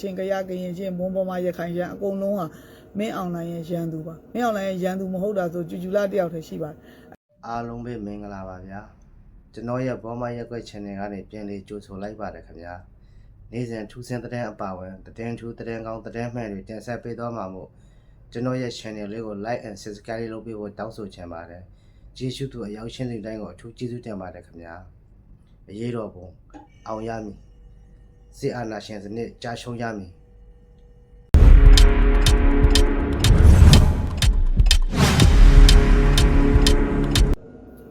ချင်ကရကရင်ချင်းဘုံပေါ်မှာရခိုင်ရန်အကုန်လုံးဟာမင်းအောင်လိုင်းရဲ့ရန်သူပါမင်းအောင်လိုင်းရဲ့ရန်သူမဟုတ်တာဆိုကျူကျူလာတယောက်တည်းရှိပါတယ်အားလုံးပဲမင်္ဂလာပါဗျာကျွန်တော်ရဲ့ဘောမရက်ွက် channel ကနေပြန်လေးကြိုဆိုလိုက်ပါတယ်ခင်ဗျာနေ့စဉ်ထူးဆန်းတဲ့အပါဝင်တဲ့ထူးတဲ့ကောင်းတဲ့မှန်တွေတင်ဆက်ပေးသွားမှာမို့ကျွန်တော်ရဲ့ channel လေးကို like and subscribe လုပ်ပေးဖို့တောင်းဆိုချင်ပါတယ်ကျေးဇူးတူအရောက်ချင်းစီတိုင်းကိုအထူးကျေးဇူးတင်ပါတယ်ခင်ဗျာအရေးတော်ပုံအောင်ရမည် စစ်အာဏာရှင်စနစ်ကြာရှုံးရမည်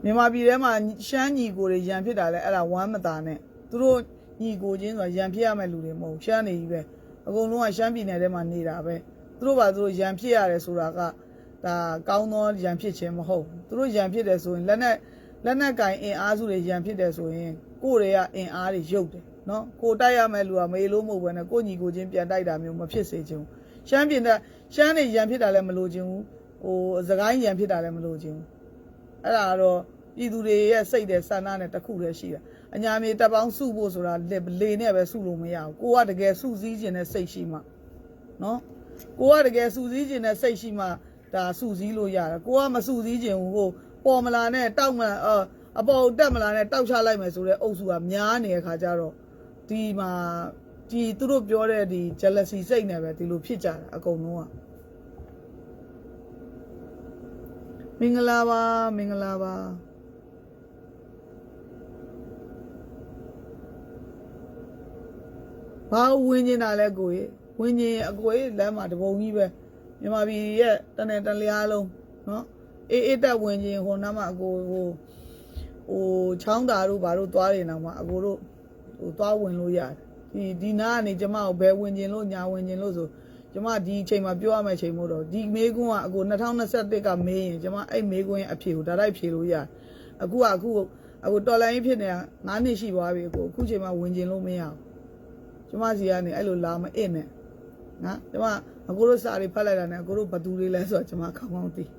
မြန်မာပြည်ထဲမှာရှမ်းညီကိုတွေရန်ဖြစ်တာလဲအဲ့ဒါဝမ်းမသာနဲ့သူတို့ညီကိုချင်းဆိုတာရန်ဖြစ်ရမယ့်လူတွေမဟုတ်ဘူးရှမ်းနေကြီးပဲအကုန်လုံးကရှမ်းပြည်နယ်ထဲမှာနေတာပဲသူတို့ပါသူတို့ရန်ဖြစ်ရတယ်ဆိုတာကဒါကောင်းသောရန်ဖြစ်ခြင်းမဟုတ်ဘူးသူတို့ရန်ဖြစ်တယ်ဆိုရင်လက်နဲ့လက်နဲ့ကင်အင်အားစုတွေရန်ဖြစ်တယ်ဆိုရင်ကိုယ်တွေကအင်အားတွေရုပ်တယ် နော်ကိုယ်တိုက်ရမယ့်လူကမေးလို့မဟုတ်ဘဲနဲ့ကိုယ်ညီကိုချင်းပြန်တိုက်တာမျိုးမဖြစ်စေချင်ဘူးရှမ်းပြည်နယ်ရှမ်းနေရန်ဖြစ်တာလည်းမလိုချင်ဘူးဟိုစကိုင်းရန်ဖြစ်တာလည်းမလိုချင်ဘူးအဲ့ဒါကတော့ပြည်သူတွေရဲ့စိတ်တဲ့ဆန္ဒနဲ့တစ်ခုတည်းရှိတာအညာမြေတပ်ပေါင်းစုဖို့ဆိုတာလေလေနဲ့ပဲစုလို့မရဘူးကိုကတကယ်စုစည်းခြင်းနဲ့စိတ်ရှိမှနော်ကိုကတကယ်စုစည်းခြင်းနဲ့စိတ်ရှိမှဒါစုစည်းလို့ရတယ်ကိုကမစုစည်းခြင်းဘူးဟိုပေါ်မလာနဲ့တောက်မလာအအပေါ်တက်မလာနဲ့တောက်ချလိုက်မယ်ဆိုတဲ့အုပ်စုကများနေတဲ့ခါကျတော့ ဒီမှာဒီသူတို့ပြောတဲ့ဒီ jealousy စိတ်နဲ့ပဲဒီလိုဖြစ်ကြတာအကုန်လုံးကမင်္ဂလာပါမင်္ဂလာပါဘာဝင်နေတာလဲကိုကြီးဝင်ရင်အကိုကြီးလမ်းမှာတပုံကြီးပဲမြန်မာပြည်ရဲ့တနေ့တလျားလုံးနော်အေးအေးတက်ဝင်ရင်ဟိုနားမှာအကိုဟိုဟိုချောင်းတာတို့ဘာတို့သွားနေတော့မှအကိုတို့ ဟိုသွားဝင်လို့ရတယ်ဒီဒီနားကနေကျမကိုဘယ်ဝင်ကျင်လို့ညာဝင်ကျင်လို့ဆိုကျမဒီအချိန်မှာပြောရမယ့်အချိန်မို့တော့ဒီမေးခွန်းကအခု2021ကမေးရင်ကျမအဲ့မေးခွန်းရဲ့အဖြေကိုဒါတိုက်ဖြေလို့ရတယ်အခုကအခုအခုတော်လိုင်းဖြစ်နေတာ9နှစ်ရှိသွားပြီအခုအခုချိန်မှာဝင်ကျင်လို့မရဘူးကျမစီကနေအဲ့လိုလာမအစ်နဲ့နော်ကျမအခုတို့စာတွေဖတ်လိုက်တာနဲ့အခုတို့ဘသူတွေလဲဆိုတော့ကျမခေါင်းကောင်းသိအဲ့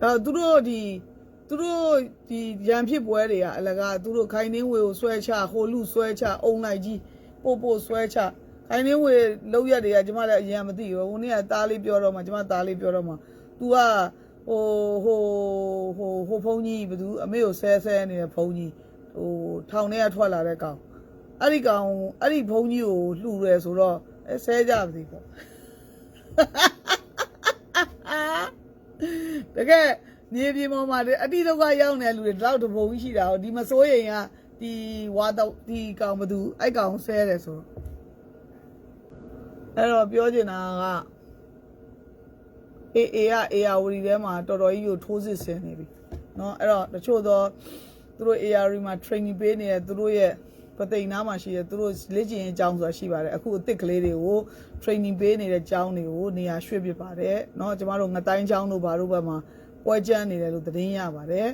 တော့သူတို့ဒီ သူတို့ဒီရန်ဖြစ်ပွဲတွေကအလကားသူတို့ခိုင်နှင်းဝေကိုဆွဲချဟိုလူဆွဲချအုံလိုက်ကြီးပို့ပို့ဆွဲချခိုင်းနေဝေလောက်ရက်တွေကကျမလည်းအရင်မသိဘူးဟိုနေ့ကသားလေးပြောတော့မှကျမသားလေးပြောတော့မှ तू ကဟိုဟိုဟိုဟိုဖုန်းကြီးဘသူအမေကိုဆဲဆဲနေတဲ့ဖုန်းကြီးဟိုထောင်ထဲကထွက်လာတဲ့ကောင်အဲ့ဒီကောင်အဲ့ဒီဖုန်းကြီးကိုလှူရဲဆိုတော့အဲဆဲကြပါသေးပေါ့တကယ် နေပြေမောမှာအတိဒုက္ခရောက်နေတဲ့လူတွေဒီလောက်တပုံကြီးရှိတာဟောဒီမစိုးရင်ကဒီဝါတော့ဒီကောင်ဘသူအဲ့ကောင်ဆဲတယ်ဆိုတော့အဲ့တော့ပြောချင်တာကအေးအေးကအေယာဝရီထဲမှာတော်တော်ကြီးကိုထိုးစစ်ဆင်နေပြီเนาะအဲ့တော့တချို့တော့သူတို့ ARI မှာ training ပေးနေတဲ့သူတို့ရဲ့ပသိမ်နားမှာရှိတဲ့သူတို့လေ့ကျင့်ရေးအကြောင်းဆိုတာရှိပါတယ်အခုအစ်စ်ကလေးတွေကို training ပေးနေတဲ့ကျောင်းတွေကိုနေရာရွှေ့ပြပါတယ်เนาะကျမတို့ငတိုင်းကျောင်းတို့ဘာတို့ဘက်မှာ ပွဲကျန်းနေတယ်လို့သတင်းရပါတယ်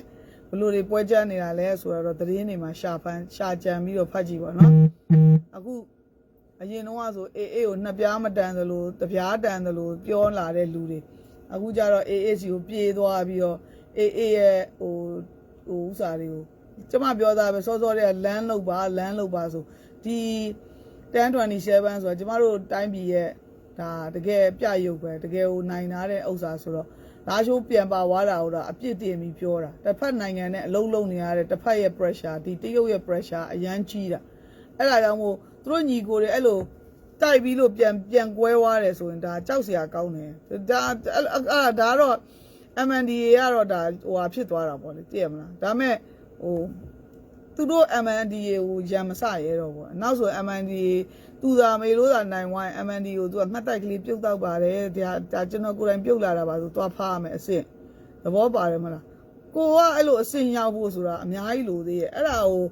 ဘလို့တွေပွဲကျန်းနေတာလဲဆိုတော့သတင်းတွေမှာရှာဖန်ရှာကြံပြီးတော့ဖတ်ကြည့်ပါနော်အခုအရင်တော့ဆိုအေးအေးကိုနှစ်ပြားမတန်သလိုတပြားတန်သလိုပြောလာတဲ့လူတွေအခုကျတော့ AAC ကိုပြေးသွားပြီးတော့ AA ရဲ့ဟိုဟိုဥစားတွေကိုကျမပြောသားပဲစောစောတည်းလမ်းလောက်ပါလမ်းလောက်ပါဆိုဒီ1027ဆိုတာကျမတို့တိုင်းပြည်ရဲ့ဒါတကယ်ပြရုပ်ပဲတကယ်ဟိုနိုင်တာတဲ့ဥစ္စာဆိုတော့ ဒါချိုးပြန်ပါသွားတာဟိုတော့အပြစ်တင်ပြီးပြောတာတစ်ဖက်နိုင်ငံနဲ့အလုံးလုံးနေရတဲ့တစ်ဖက်ရဲ့ pressure ဒီတရုတ်ရဲ့ pressure အရန်ကြီးတာအဲ့ဒါကြောင့်မို့သူတို့ညီကိုတွေအဲ့လိုတိုက်ပြီးလို့ပြန်ပြန်ကွဲသွားတယ်ဆိုရင်ဒါကြောက်စရာကောင်းတယ်ဒါအဲ့အဲ့ဒါတော့ MNDA ကတော့ဒါဟိုဟာဖြစ်သွားတာပေါ့လေသိရမလားဒါမဲ့ဟို သူတို့ MNDA ကိုရံမစရဲတော့ပေါ့နောက်ဆို MNDA သူသာမေလို့သာနိုင်ဝိုင်း MNDA ကိုသူကမှတ်တိုက်ကလေးပြုတ်တော့ပါတယ်ဒါဒါကျွန်တော်ကိုယ်တိုင်ပြုတ်လာတာပါဆိုသွားဖားရမယ်အစ်စ်သဘောပါတယ်မလားကိုကအဲ့လိုအစင်ရောက်ဖို့ဆိုတာအများကြီးလိုသေးရဲ့အဲ့ဒါကို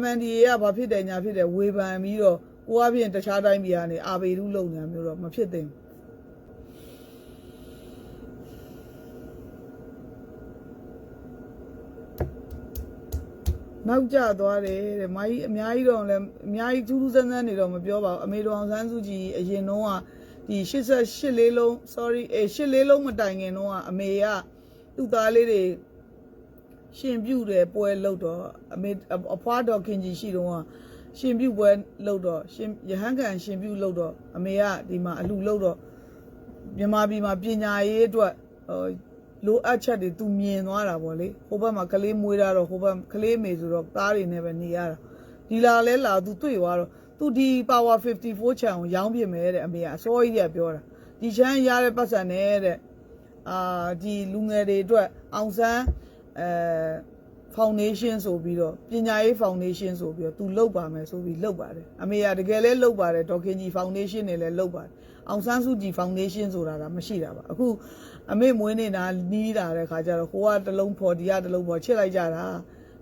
MNDA ကဘာဖြစ်တယ်ညာဖြစ်တယ်ဝေဖန်ပြီးတော့ကိုကပြင်တခြားတိုင်းပြည်ကနေအာဘေရုလုံညာမျိုးတော့မဖြစ်သင့်ဘူး နောက်ကျသွားတယ်တဲ့မာကြီးအများကြီးတော့လည်းအများကြီးထူးထူးဆန်းဆန်းနေတော့မပြောပါဘူးအမေတော်အောင်ဆန်းစုကြည်အရင်တော့ကဒီ88လေးလုံး sorry အဲ8လေးလုံးမတိုင်ခင်တော့ကအမေကသူ့သားလေးတွေရှင်ပြုတ်တယ်ပွဲလုပ်တော့အမေအဖွားတော်ခင်ကြီးရှိတော့ကရှင်ပြုတ်ပွဲလုပ်တော့ရှင်ရဟန်းကန်ရှင်ပြုတ်လုပ်တော့အမေကဒီမှာအလူလုပ်တော့မြန်မာပြည်မှာပညာရေးအတွက်ဟို လိုအပ်ချက်တွေသူမြင်သွားတာပေါ့လေဟိုဘက်မှာကလေးမွေးတာတော့ဟိုဘက်ကလေးမေဆိုတော့သားတွေနဲ့ပဲနေရတာဒီလာလဲလာသူတွေ့သွားတော့သူဒီ power 54 channel ကိုရောင်းပြမယ်တဲ့အမေကအစောကြီးကပြောတာဒီချမ်းရတဲ့ပတ်စံနဲ့တဲ့အာဒီလူငယ်တွေအတွက်အောင်ဆန်းအဲ foundation ဆိုပြီးတော့ပညာရေး foundation ဆိုပြီးတော့သူလုပ်ပါမယ်ဆိုပြီးလုပ်ပါတယ်အမေကတကယ်လဲလုပ်ပါတယ်ဒေါက်ခင်ကြီး foundation တွေလည်းလုပ်ပါတယ် အောင်ဆန်းစုကြည်ဖောင်ဒေးရှင်းဆိုတာကမရှိတာပါအခုအမေမွေးနေတာနီးတာတဲ့ခါကျတော့ဟိုကတလုံးဖော်ဒီကတလုံးဖော်ချစ်လိုက်ကြတာ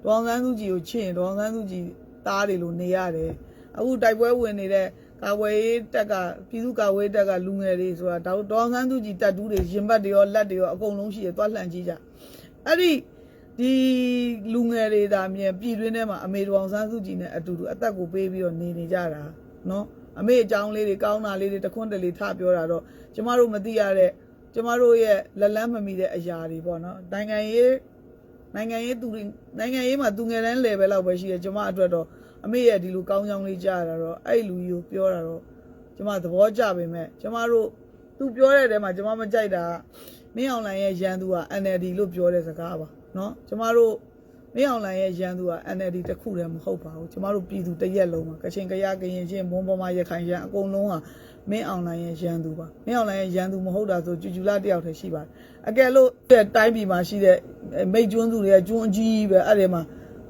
ဒေါအောင်ဆန်းစုကြည်ကိုချစ်ရင်ဒေါအောင်ဆန်းစုကြည်သားတွေလိုနေရတယ်အခုတိုက်ပွဲဝင်နေတဲ့ကာဝေးတက်ကပြည်သူကာဝေးတက်ကလူငယ်တွေဆိုတာဒေါဒေါအောင်ဆန်းစုကြည်တက်တူးတွေရင်ဘတ်တွေရောလက်တွေရောအကုန်လုံးရှိတယ်သွားလှန်ကြည့်ကြအဲ့ဒီဒီလူငယ်တွေဒါမြင်ပြည်တွင်းထဲမှာအမေဒေါအောင်ဆန်းစုကြည်နဲ့အတူတူအသက်ကိုပေးပြီးတော့နေနေကြတာနော် အမေအကြောင်းလေးတွေကောင်းတာလေးတွေတခွန်းတလေထပြောတာတော့ကျမတို့မသိရတဲ့ကျမတို့ရဲ့လက်လန်းမမီတဲ့အရာတွေပေါ့နော်နိုင်ငံရေးနိုင်ငံရေးသူတွေနိုင်ငံရေးမှာသူငယ်တန်း level လောက်ပဲရှိတယ်ကျမအတွက်တော့အမေရဲ့ဒီလိုကောင်းကြောင်းလေးကြားရတာတော့အဲ့လူကြီးကိုပြောတာတော့ကျမသဘောကျပေမဲ့ကျမတို့သူပြောတဲ့တဲမှာကျမမကြိုက်တာကမင်းအောင်လိုင်ရဲ့ရန်သူက NLD လို့ပြောတဲ့စကားပါ เนาะကျမတို့ မင်းအောင်လိုင်ရဲ့ရန်သူက NLD တစ်ခုတည်းမဟုတ်ပါဘူးကျမတို့ပြည်သူတစ်ရက်လုံးပါကချင်ကရကရင်ချင်းဘုံပေါ်မှာရခိုင်ရန်အကုန်လုံးဟာမင်းအောင်လိုင်ရဲ့ရန်သူပါမင်းအောင်လိုင်ရဲ့ရန်သူမဟုတ်တာဆိုကြူကြူလာတယောက်တည်းရှိပါတယ်အကယ်လို့တဲ့တိုင်းပြည်မှာရှိတဲ့မိတ်ကျွန်းသူတွေကကျွန်းအကြီးပဲအဲ့ဒီမှာ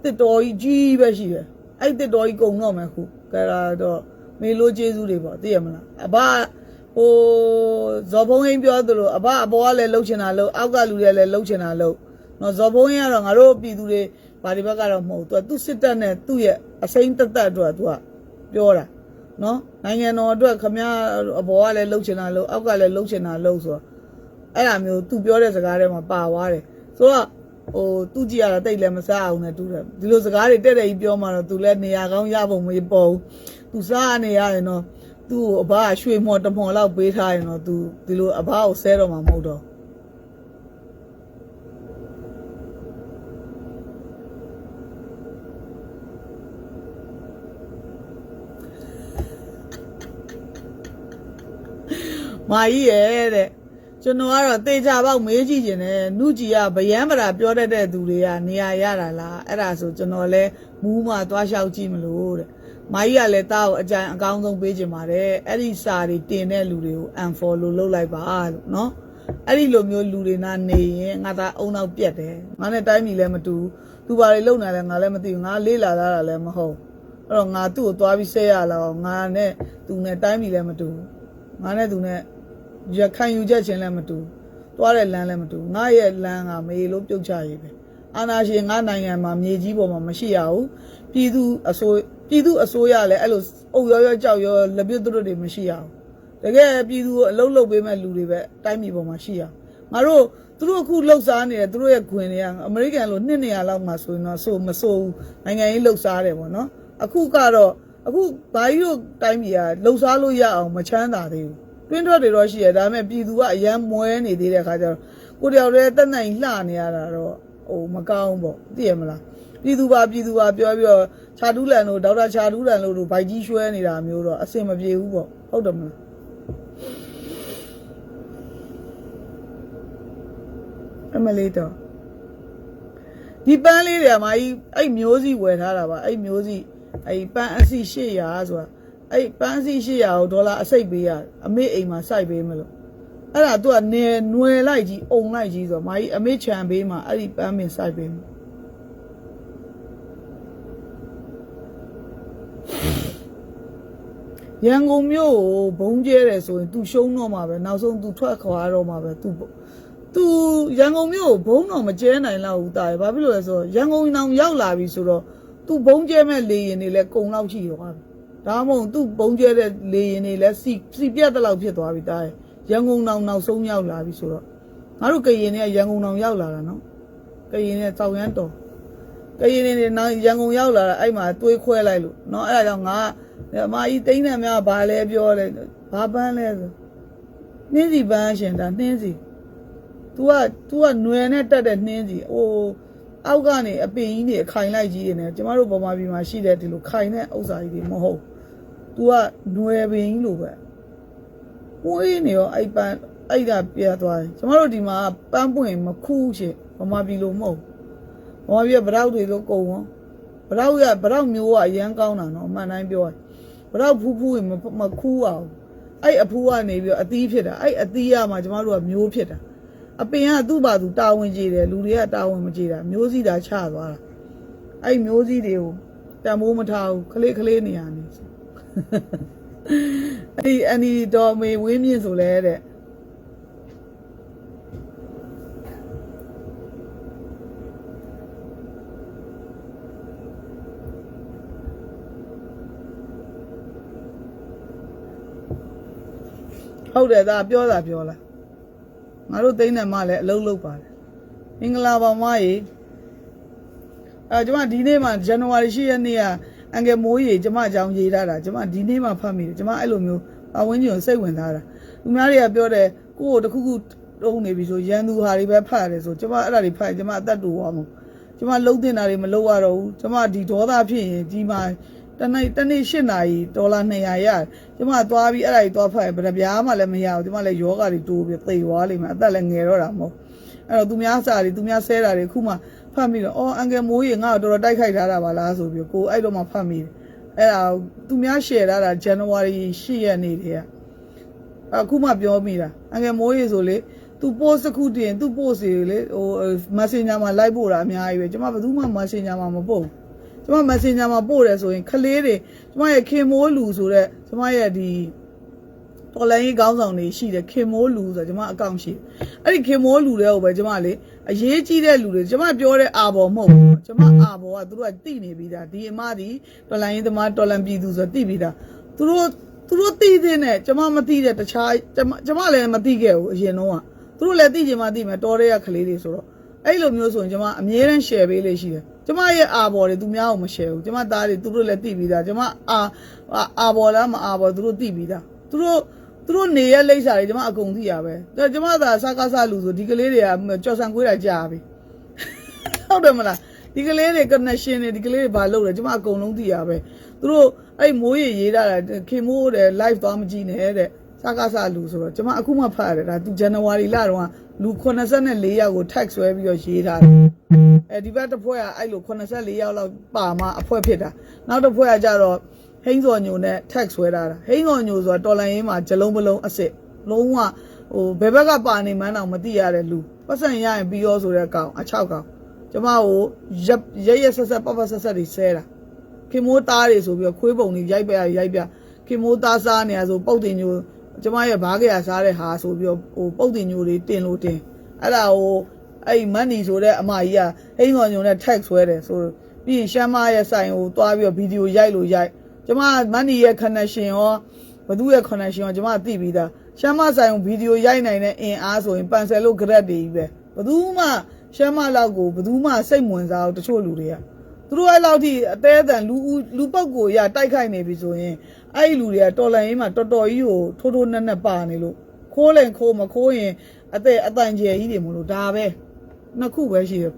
တစ်တော်ကြီးကြီးပဲရှိတယ်အဲ့တစ်တော်ကြီးကုံတော့မယ်ခုကဲဒါတော့မေလိုကျေးဇူးတွေပေါ့သိရမလားအဘဟိုဇော်ဘုံဟင်းပြောသလိုအဘအပေါ်ကလည်းလှုပ်ချင်တာလှုပ်အောက်ကလူတွေလည်းလှုပ်ချင်တာလှုပ် နော်ဇော်ဘုံရင်ကတော့ငါတို့ပြည်သူတွေဘာဒီဘက်ကတော့မဟုတ်သူကသူစစ်တပ်နဲ့သူ့ရဲ့အစိမ့်တက်တက်အတွက်သူကပြောတာနော်နိုင်ငံတော်အတွက်ခမရအဘောကလည်းလှုပ်ချင်တာလှုပ်အောက်ကလည်းလှုပ်ချင်တာလှုပ်ဆိုတော့အဲ့လိုမျိုးသူပြောတဲ့စကားထဲမှာပါသွားတယ်ဆိုတော့ဟိုသူကြည့်ရတာတိတ်လည်းမစားအောင်နဲ့တူတယ်ဒီလိုစကားတွေတက်တက်ကြီးပြောမှတော့သူလည်းနေရာကောင်းရဖို့မပေါ်ဘူးသူစားနေရရင်တော့သူ့ကိုအဘကရွှေမော်တမော်လောက်ပေးထားရင်တော့သူဒီလိုအဘကိုဆဲတော့မှာမဟုတ်တော့ မာကြီးရဲ့တဲ့ကျွန်တော်ကတော့တေချာပေါက်မေးကြည့်ခြင်းနဲ့နုကြီးကဗျံပရာပြောတတ်တဲ့သူတွေကနေရာရတာလားအဲ့ဒါဆိုကျွန်တော်လဲမူးမှသွားလျှောက်ကြည့်မလို့တဲ့မာကြီးကလည်းတားကိုအကြံအကောင်းဆုံးပေးခြင်းပါတယ်အဲ့ဒီစာတွေတင်တဲ့လူတွေကို unfollow လုပ်လိုက်ပါလို့နော်အဲ့ဒီလိုမျိုးလူတွေနာနေရင်ငါသားအုံနောက်ပြက်တယ်ငါနဲ့တိုင်းမိလည်းမတူသူဘာတွေလုပ်နေလဲငါလည်းမသိဘူးငါလေးလာတာလည်းမဟုတ်အဲ့တော့ငါသူ့ကိုသွားပြီးဆဲရလောက်ငါနဲ့သူနဲ့တိုင်းမိလည်းမတူငါနဲ့သူနဲ့ ရခံယူချက်ချင်းလည်းမတူသွားတဲ့လမ်းလည်းမတူငါရဲ့လမ်းကမေလို့ပြုတ်ချရေးပဲအာနာရှင်ငါနိုင်ငံမှာမြေကြီးပေါ်မှာမရှိရဘူးပြည်သူအစိုးပြည်သူအစိုးရလည်းအဲ့လိုအုပ်ရောရောကြောက်ရောလက်ပြတ်တို့တွေမရှိရဘူးတကယ်ပြည်သူကိုအလုံးလုံးပေးမဲ့လူတွေပဲတိုင်းပြည်ပေါ်မှာရှိရငါတို့သူတို့အခုလှုပ်ရှားနေတယ်သူတို့ရဲ့ခွင်တွေကအမေရိကန်လိုနှစ်နေရာလောက်မှဆိုရင်တော့ဆိုမဆိုးဘူးနိုင်ငံရေးလှုပ်ရှားတယ်ပေါ့နော်အခုကတော့အခုဘာကြီးတို့တိုင်းပြည်ကလှုပ်ရှားလို့ရအောင်မချမ်းသာသေးဘူး တွင်းထွက်တွေတော့ရှိရဒါပေမဲ့ပြည်သူကအရန်မွဲနေသေးတဲ့ခါကျတော့ကိုတယောက်တည်းတက်နိုင်လှနေရတာတော့ဟိုမကောင်းပေါ့သိရမလားပြည်သူပါပြည်သူပါပြောပြီးတော့ခြာတူးလန်တို့ဒေါက်တာခြာတူးလန်တို့တို့ဗိုက်ကြီးရွှဲနေတာမျိုးတော့အဆင်မပြေဘူးပေါ့ဟုတ်တယ်မလားအမလေးတော့ဒီပန်းလေးတွေကမကြီးအဲ့မျိုးစီဝယ်ထားတာပါအဲ့မျိုးစီအဲ့ပန်းအစီ800ဆိုတာ အဲ့ပန်းစီ800ကိုဒေါ်လာအစိတ်ပေးရအမေအိမ်မှာစိုက်ပေးမလို့အဲ့ဒါသူကနေနွယ်လိုက်ကြီးအုံလိုက်ကြီးဆိုတော့မာကြီးအမေချံပေးမှာအဲ့ဒီပန်းပင်စိုက်ပေးမှာရန်ကုန်မြို့ကိုဘုံကျဲတယ်ဆိုရင် तू ရှုံးတော့မှာပဲနောက်ဆုံး तू ထွက်ခွာတော့မှာပဲ तू तू ရန်ကုန်မြို့ကိုဘုံတော့မကျဲနိုင်တော့ဘူးတာရယ်ဘာဖြစ်လို့လဲဆိုတော့ရန်ကုန်နောင်ရောက်လာပြီဆိုတော့ तू ဘုံကျဲမဲ့လေရင်တွေလည်းကုံလောက်ရှိရောပါပြီ ဒါမှမဟုတ်သူ့ပုံကျဲတဲ့လေရင်တွေလည်းစီစီပြတ်တဲ့လောက်ဖြစ်သွားပြီတားရဲ့ရန်ကုန်တောင်နောက်ဆုံးရောက်လာပြီဆိုတော့ငါတို့ကရင်တွေကရန်ကုန်တောင်ရောက်လာတာနော်ကရင်တွေတောင်ရမ်းတော်ကရင်တွေနောက်ရန်ကုန်ရောက်လာတာအဲ့မှာတွေးခွဲလိုက်လို့နော်အဲ့ဒါကြောင့်ငါအမကြီးတိန်းတယ်များဘာလဲပြောလဲဘာပန်းလဲဆိုနှင်းစီပန်းရှင်ဒါနှင်းစီ तू က तू ကຫນွယ်နဲ့တက်တဲ့နှင်းစီဟို အောက်ကနေအပင်ကြီးတွေအခိုင်လိုက်ကြီးတွေနဲ့ကျမတို့ဗမာပြည်မှာရှိတဲ့ဒီလိုခိုင်တဲ့ဥစ္စာကြီးတွေမဟုတ် तू ကຫນွယ်ပင်ကြီးလိုပဲဝေးနေရောအဲ့ပန်းအဲ့ဒါပြတ်သွားတယ်ကျမတို့ဒီမှာပန်းပွင့်မခူးရှင်ဗမာပြည်လိုမဟုတ်ဗမာပြည်ကဗရောက်တွေလိုကုန်ရောဗရောက်ရဗရောက်မျိုးကအရန်ကောင်းတာနော်အမှန်တိုင်းပြောရင်ဗရောက်ဖူးဖူးရင်မမခူးအောင်အဲ့အဖူးကနေပြီးတော့အသီးဖြစ်တာအဲ့အသီးရမှာကျမတို့ကမျိုးဖြစ်တာ အပင်ကသူ့ဘာသူတာဝန်ကြည့်တယ်လူတွေကတာဝန်မကြည့်တာမျိုးစည်းတာချသွားတာအဲ့မျိုးစည်းတွေကိုတံမိုးမထားဘူးခလေးခလေးနေရနေ အဲ့ဒီအန်ဒီတော်မေဝင်းမြင့်ဆိုလဲတဲ့ဟုတ်တယ်ဒါပြောတာပြောလားငါတို့သိန်းတယ်မလည်းအလုံးလုံးပါတယ်မင်္ဂလာပါမကြီးအဲကျွန်မဒီနေ့မှဇန်နဝါရီ10ရက်နေ့က အန်ကယ်မိုးကြီးကျွန်မအကြောင်းရေးထားတာကျွန်မဒီနေ့မှဖတ်မိတယ်ကျွန်မအဲ့လိုမျိုးအဝင်းကြီးကိုစိတ်ဝင်ထားတာလူများတွေကပြောတယ်ကိုယ့်ကိုတစ်ခုခုတုံးနေပြီဆိုရန်သူဟာတွေပဲဖတ်ရတယ်ဆိုကျွန်မအဲ့ဒါတွေဖတ်ရင်ကျွန်မအသက်တူသွားမှာကျွန်မလုံးတင်တာတွေမလုံးရတော့ဘူးကျွန်မဒီဒေါသဖြစ်ရင်ဒီမှာတနေ့တနေ့8နာရီဒေါ်လာ200ရတယ်ကျွန်မသွားပြီးအဲ့ဒါကြီးသွားဖတ်ရင်ဗရပြားမှလည်းမရဘူးကျွန်မလည်းယောဂတွေတိုးပြီးသိသွားလိမ့်မယ်အသက်လည်းငယ်တော့တာမဟုတ်အဲ့တော့သူများစာတွေသူများဆဲတာတွေအခုမှ ဖတ်မိတော့အော်အန်ကယ်မိုးကြီးငါ့ကိုတော်တော်တိုက်ခိုက်ထားတာပါလားဆိုပြီးကိုအဲ့တော့မှဖတ်မိတယ်အဲ့ဒါသူများ share ထားတာဇန်နဝါရီ10ရက်နေ့တည်းကအခုမှပြောမိတာအငယ်မိုးရေဆိုလေ तू post တစ်ခုတင် तू post တွေလေဟို messenger မှာ like ပို့တာအများကြီးပဲကျွန်မဘယ်သူမှ messenger မှာမပို့ဘူးကျွန်မ messenger မှာပို့တယ်ဆိုရင်ခလေးတွေကျွန်မရဲ့ခင်မိုးလူဆိုတဲ့ကျွန်မရဲ့ဒီ တော်လိုင်းကြီးခေါင်းဆောင်တွေရှိတယ်ခင်မိုးလူဆိုတော့ကျွန်မအကောင့်ရှိတယ်အဲ့ဒီခင်မိုးလူတွေကိုပဲကျွန်မလေအရေးကြီးတဲ့လူတွေကျွန်မပြောတဲ့အာဘော်မဟုတ်ဘူးကျွန်မအာဘော်ကသူတို့ကတိနေပြီးသားဒီအမဒီတော်လိုင်းကြီးသမားတော်လန်ပြည်သူဆိုတော့တိပြီးသားသူတို့သူတို့သိတဲ့နဲ့ကျမမသိတဲ့တခြားကျမကျမလည်းမသိခဲ့ဘူးအရင်တော့ကသူတို့လည်းသိချင်မှသိမယ်တော်တဲ့ရကလေးတွေဆိုတော့အဲ့လိုမျိုးဆိုရင်ကျမအမြဲတမ်း share ပေးလေးရှိတယ်ကျမရဲ့အာဘော်တွေသူများကိုမ share ဘူးကျမသားတွေသူတို့လည်းသိပြီးသားကျမအာအာဘော်လားမအာဘော်သူတို့သိပြီးသားသူတို့ သူတို့နေရလိမ့်စာတွေကျမအကုန်သိရပဲဒါကျမသာစကားစလူဆိုဒီကလေးတွေကကြော်ဆန်ကွေးတာကြာပြီဟုတ်တယ်မလားဒီကလေးတွေ connection တွေဒီကလေးတွေဘာလုပ်လဲကျမအကုန်လုံးသိရပဲသူတို့အဲ့မိုးရေရေးတာခင်မိုးတဲ့ live သွားမကြည့်နဲ့တဲ့စကားစလူဆိုတော့ကျမအခုမှဖတ်ရတယ်ဒါသူဇန်နဝါရီလတုန်းကလူ84ယောက်ကို tag ဆွဲပြီးတော့ရေးထားတယ်အဲဒီဘက်တစ်ဖွဲ့ကအဲ့လို84ယောက်လောက်ပါမှအဖွဲ့ဖြစ်တာနောက်တစ်ဖွဲ့ကကြတော့ ဟိန်းစော်ညိုနဲ့ tag ဆွဲထားတာဟိန်းစော်ညိုဆိုတာတော်လိုင်းရင်းမှာဂျလုံးပလုံးအစ်စ်လုံးဝဟိုဘယ်ဘက်ကပါနေမှန်းတော့မသိရတဲ့လူပတ်စံရရင်ပြီးရောဆိုတဲ့ကောင်အချောက်ကောင်ကျမကိုရက်ရက်ရက်ဆက်ဆက်ပပဆက်ဆက်တွေဆဲတာခင်မိုးသားတွေဆိုပြီးတော့ခွေးပုံတွေရိုက်ပြရိုက်ပြခင်မိုးသားစားနေရဆိုပုတ်တင်ညိုကျမရဲ့ဘားကြရစားတဲ့ဟာဆိုပြီးတော့ဟိုပုတ်တင်ညိုတွေတင်လို့တင်အဲ့ဒါဟိုအဲ့မန်နီဆိုတဲ့အမကြီးကဟိန်းတော်ညိုနဲ့ tag ဆွဲတယ်ဆိုပြီးရင်ရှမ်းမရဲ့ဆိုင်ကိုတွားပြီးတော့ဗီဒီယိုရိုက်လို့ရိုက် ကျမမန်နီရဲ့ connection ရောဘသူရဲ့ connection ရောကျမသိပြီးသားရှမ်းမဆိုင်ကိုဗီဒီယိုရိုက်နိုင်တဲ့အင်အားဆိုရင်ပန်ဆယ်လို့ grad တွေကြီးပဲဘသူမှရှမ်းမလောက်ကိုဘယ်သူမှစိတ်ဝင်စားဘူးတချို့လူတွေကသူတို့အဲ့လောက်ထိအသေးအတန်လူဦးလူပုတ်ကိုရတိုက်ခိုက်နေပြီဆိုရင်အဲ့ဒီလူတွေကတော်လန်ရေးမှာတော်တော်ကြီးကိုထိုးထိုးနက်နက်ပါနေလို့ခိုးလင်ခိုးမခိုးရင်အသက်အတန်ကျယ်ကြီးတွေမလို့ဒါပဲနှစ်ခုပဲရှိတယ်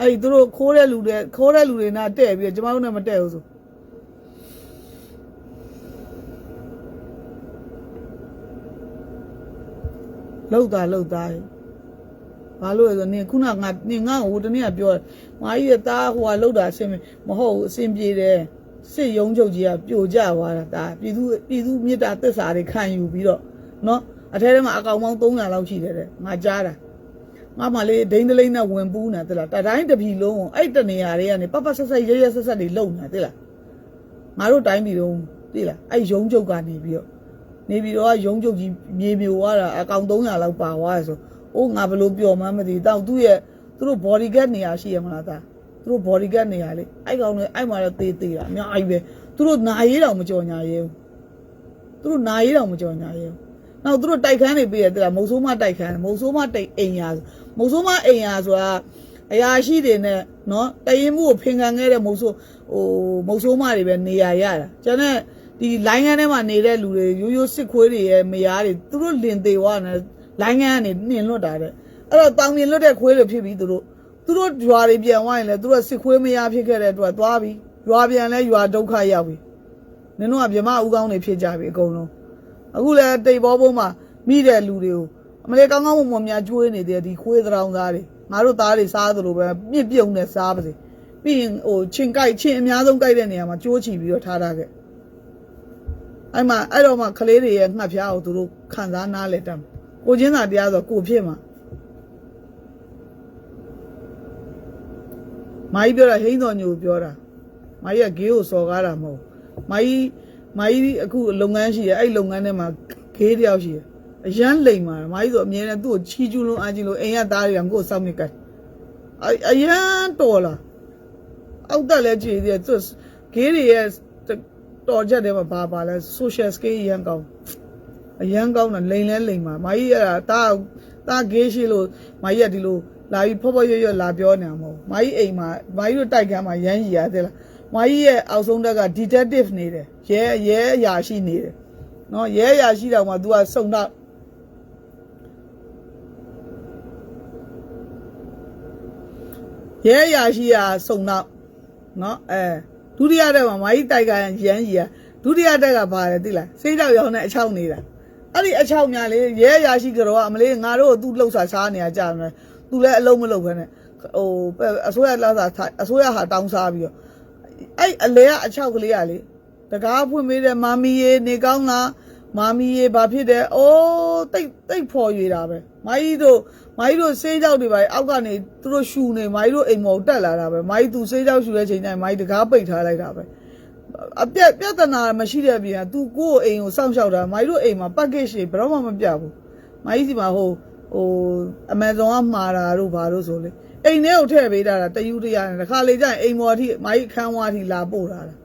အဲ့ဒီသူတို့ခိုးတဲ့လူတွေခိုးတဲ့လူတွေနာတဲ့ပြီးတော့ကျမတို့နဲ့မတဲ့ဘူးဆို လောက်တာလောက်တာရဲ့ဘာလို့လဲဆိုတော့နင်ခုနကငါနင်ငါ့ကိုဟိုတနေ့ကပြောတယ်မာကြီးရဲ့သားဟိုကလောက်တာအဆင်မဟုတ်ဘူးအဆင်ပြေတယ်စစ်ရုံးချုပ်ကြီးကပြိုကျသွားတာဒါပြည်သူပြည်သူမြစ်တာသစ္စာတွေခံယူပြီးတော့နော်အထဲထဲမှာအကောင်ပေါင်း300လောက်ရှိတယ်တဲ့ငါကြားတာငါမှလေဒိန်းဒလိမ့်နဲ့ဝင်ပူးနေတယ်လားတတိုင်းတစ်ပြည်လုံးကိုအဲ့တနေရာတွေကနေပပဆက်ဆက်ရရဆက်ဆက်တွေလုံနေတယ်လားငါတို့တိုင်းပြည်လုံးသိလားအဲ့ရုံးချုပ်ကနေပြီးတော့ နေပြီးတော့ရုံးချုပ်ကြီးမြေပြိုသွားတာအကောင်300လောက်ပါသွားတယ်ဆိုအိုးငါဘလို့ပျော်မှန်းမသိတောက်သူ့ရဲ့သူတို့ body guard နေရာရှိရမလားသားသူတို့ body guard နေရာလေအဲ့ကောင်တွေအဲ့မှာတော့တေးသေးတာအများကြီးပဲသူတို့နာရေးတောင်မကြော်ညာရဲဘူးသူတို့နာရေးတောင်မကြော်ညာရဲဘူးနောက်သူတို့တိုက်ခန်းတွေပေးရတယ်လားမုံဆိုးမတိုက်ခန်းမုံဆိုးမတိုက်အိမ်ယာမုံဆိုးမအိမ်ယာဆိုတာအရာရှိတွေနဲ့နော်တရင်မှုကိုဖင်ခံခဲ့တဲ့မုံဆိုးဟိုမုံဆိုးမတွေပဲနေရာရတာကျန်တဲ့ ဒီလိုင်းကန်းထဲမှာနေတဲ့လူတွေရိုးရိုးစစ်ခွေးတွေရဲ့မယားတွေသူတို့လင်သေးသွားတယ်လိုင်းငန်းကနေနှင်လွတ်တာတဲ့အဲ့တော့တောင်မြင်လွတ်တဲ့ခွေးတွေဖြစ်ပြီးသူတို့သူသူတို့ရွာတွေပြန်သွားရင်လည်းသူတို့စစ်ခွေးမရဖြစ်ခဲ့တဲ့အတွက်သွားပြီရွာပြန်လဲရွာဒုက္ခရောက်ပြီနင်တို့ကဗြမဥကောင်းတွေဖြစ်ကြပြီအကုန်လုံးအခုလဲတိတ်ဘောဘုံမှာမိတဲ့လူတွေကိုအမလေးကောင်းကောင်းမွန်မွန်များကျွေးနေတဲ့ဒီခွေးသရောင်းသားတွေငါတို့သားတွေစားသလိုပဲမြင့်ပြုံနဲ့စားပါစေပြီးရင်ဟိုချင်းကြိုက်ချင်းအများဆုံးကြိုက်တဲ့နေရာမှာကြိုးချီပြီးတော့ထားထားခဲ့ အဲ့မှာအဲ့တော့မှကလေးတွေရဲ့ငှက်ဖျားကိုသူတို့ခံစားနားလဲတတ်မှာကိုချင်းသာတရားဆိုကိုဖြစ်မှာမာကြီးပြောတာဟိန်းတော်ညိုပြောတာမာကြီးကဂေးကိုစော်ကားတာမဟုတ်ဘူးမာကြီးမာကြီးအခုလုပ်ငန်းရှိတယ်အဲ့လုပ်ငန်းထဲမှာဂေးတယောက်ရှိတယ်အရန်လိမ်မာတယ်မာကြီးဆိုအမြဲတမ်းသူ့ကိုချီကျူးလုံးအားကြီးလို့အိမ်ကသားတွေကကိုယ်စောင့်နေကြတယ်အအရန်တော်လာအောက်တက်လဲကြည်သေးတယ်သူဂေးတွေရဲ့ တော်ချက်တွေမှာဘာပါလဲ social skill အရန်ကောင်းအရန်ကောင်းတာလိန်လဲလိန်မာမာကြီးကတာတာဂေးရှိလို့မာကြီးကဒီလိုလာပြီးဖော့ဖော့ရွရွလာပြောနေတာမဟုတ်ဘူးမာကြီးအိမ်မှာမာကြီးတို့တိုက်ကမ်းမှာရမ်းကြီးရတယ်လားမာကြီးရဲ့အောက်ဆုံးတက်က detective နေတယ်ရဲရဲအရာရှိနေတယ်နော်ရဲအရာရှိတောင်မှ तू ကစုံတော့ရဲအရာရှိကစုံတော့နော်အဲ ဒုတိယတက်မှာမာကြီးတိုက်ကရမ်းကြီးရဒုတိယတက်ကဘာလဲသိလားစိတ်တော့ရောင်းတဲ့အချောက်နေတာအဲ့ဒီအချောက်များလေရဲရရှိကြတော့အမလေးငါတို့သူ့လှုပ်ရှားရှားနေရကြမယ်သူလည်းအလုံးမလုပ်ခဲနဲ့ဟိုအစိုးရလာစားအစိုးရဟာတောင်းစားပြီးတော့အဲ့အလဲကအချောက်ကလေးကလေတကားဖွင့်ပေးတဲ့မာမီရေနေကောင်းလားမာမီရေဘာဖြစ်တယ်အိုးတိတ်တိတ်ဖော်ရွေတာပဲမာကြီးတို့ မာကြီးတို့စေးကြောက်တွေပါအောက်ကနေသူတို့ရှူနေမာကြီးတို့အိမ်မော်တက်လာတာပဲမာကြီးသူစေးကြောက်ရှူတဲ့ချိန်တိုင်းမာကြီးတကားပိတ်ထားလိုက်တာပဲအပြက်ပြဿနာမရှိတဲ့ပြည်က तू ကိုယ့်အိမ်ကိုစောင့်ရှောက်တာမိုင်းတို့အိမ်မှာ package တွေဘယ်တော့မှမပြဘူးမိုင်းစီမှာဟိုဟို Amazon ကမှာတာတို့ဘာလို့ဆိုလေအိမ်ထဲကိုထည့်ပေးတာတယူတရနဲ့တခါလေကျရင်အိမ်ပေါ်အထိမိုင်းအခန်းဝါအထိလာပို့တာလား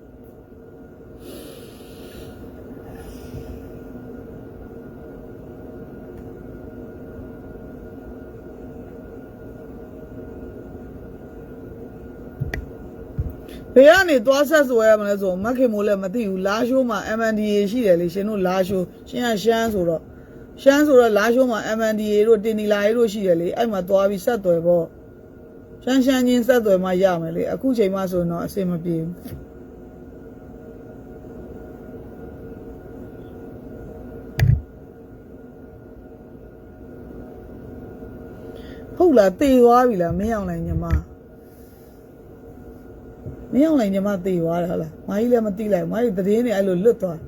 ဘယ်ကနေသွားဆက်ဆိုရမလဲဆိုမက်ခင်မိုးလည်းမသိဘူးလာရှိုးမှာ MNDA ရှိတယ်လေရှင်တို့လာရှိုးရှင်ကရှမ်းဆိုတော့ရှမ်းဆိုတော့လာရှိုးမှာ MNDA တို့တင်နီလာရေးတို့ရှိတယ်လေအဲ့မှာသွားပြီးဆက်သွယ်ပေါ့ရှမ်းရှမ်းချင်းဆက်သွယ်မှရမယ်လေအခုချိန်မှဆိုရင်တော့အဆင်မပြေဘူးဟုတ်လားတေသွားပြီလားမင်းအောင်လိုက်ညီမ မင်းအောင်လိုက်ညီမတေသွားတယ်ဟုတ်လားမာကြီးလည်းမသိလိုက်မာကြီးသတင်းတွေအဲ့လိုလွတ်သွား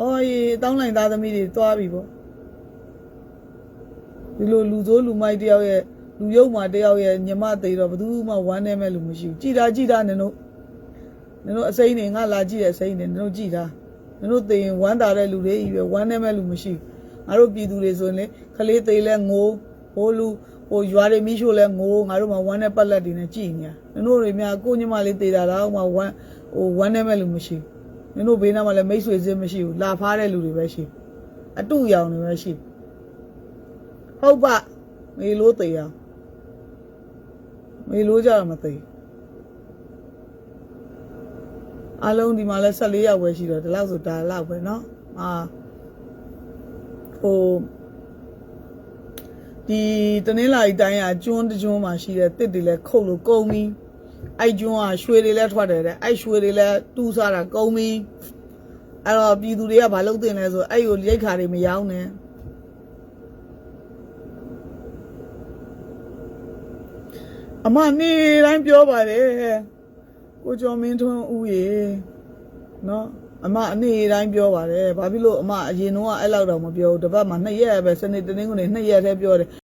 အော်ရေတောင်းလိုက်သားသမီးတွေသွားပြီပေါ့ဒီလိုလူစိုးလူမိုက်တယောက်ရဲ့လူယုံမာတယောက်ရဲ့ညီမတေတော့ဘယ်သူမှဝမ်းနေမဲ့လူမရှိဘူးကြည်တာကြည်တာနင်တို့နင်တို့အစိမ့်တွေငါလာကြည့်တဲ့အစိမ့်တွေနင်တို့ကြည်တာနင်တို့တေရင်ဝမ်းတာတဲ့လူတွေကြီးပဲဝမ်းနေမဲ့လူမရှိဘူးငါတို့ပြည်သူတွေဆိုရင်လေခလေးသေးလဲငိုးဟိုလူ ဟိုရွာတွေမိရှို့လဲငိုးငါတို့မှဝမ်းနဲ့ပတ်လက်တွေနဲ့ကြည်နေတာနင်တို့တွေများကိုညီမလေးတေတာတော့မှဝမ်းဟိုဝမ်းနေမဲ့လူမရှိဘူးနင်တို့ဘေးနားမှာလည်းမိတ်ဆွေစင်းမရှိဘူးလာဖားတဲ့လူတွေပဲရှိအတူရောင်တွေပဲရှိဟုတ်ပါမေလို့တေအောင်မေလို့ကြတော့မသိအလုံးဒီမှာလဲ14ရောက်ပဲရှိတော့ဒီလောက်ဆိုဒါလောက်ပဲเนาะအာဟို ဒီတနင်္လာရီတိုင်းကကျွန်းတကျွန်းမှာရှိတဲ့တစ်တွေလဲခုတ်လို့ကုန်ပြီအဲ့ကျွန်းကရွှေတွေလဲထွက်တယ်တဲ့အဲ့ရွှေတွေလဲတူးစားတာကုန်ပြီအဲ့တော့ပြည်သူတွေကဘာလုပ်တင်လဲဆိုအဲ့ကိုရိတ်ခါတွေမရောင်းနဲ့အမနေတိုင်းပြောပါတယ်ကိုကျော်မင်းထွန်းဦးရေနော် အမအနေတိုင်းပြောပါတယ်ဘာဖြစ်လို့အမအရင်တော့အဲ့လောက်တော့မပြောဘူးတစ်ပတ်မှာနှစ်ရက်ပဲစနေတနင်္ဂနွေနှစ်ရက်တည်းပြောတယ်